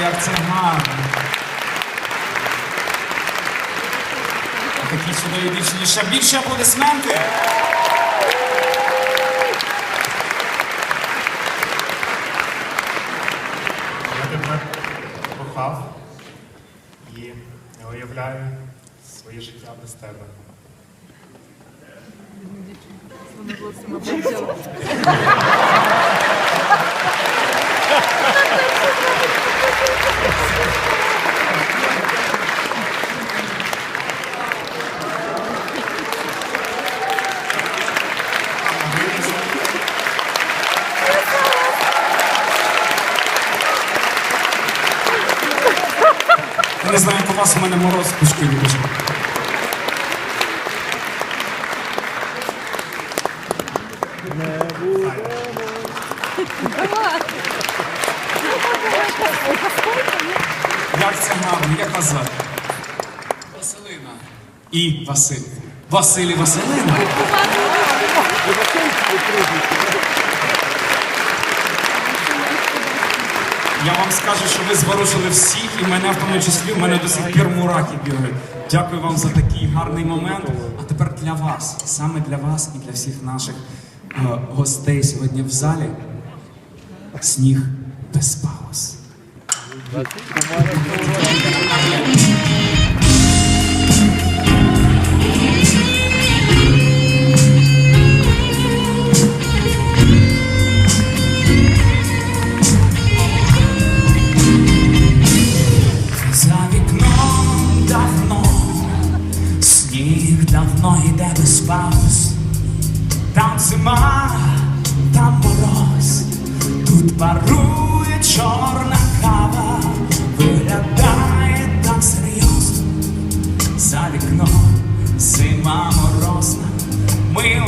як це гарно. Такі чудові дівчині. Ще більше аплодисменти. Я тебе кохав і не уявляю своє життя без тебе. Вона Я не знаю, як у вас у мене мороз по шкірі пішов. Як це гарно, як вас звати? Василина. І Василь. Василь і Василина. Я вам скажу, що ви зворушили всіх, і мене в тому числі, в мене до сих пір мураки бігають. Дякую вам за такий гарний момент. А тепер для вас, саме для вас і для всіх наших е, гостей сьогодні в залі. Сніг без пауз. Давно, йде без пауз. Там зима, там мороз, тут парує чорна кава, виглядає так серьезно, за вікно зима морозна. Ми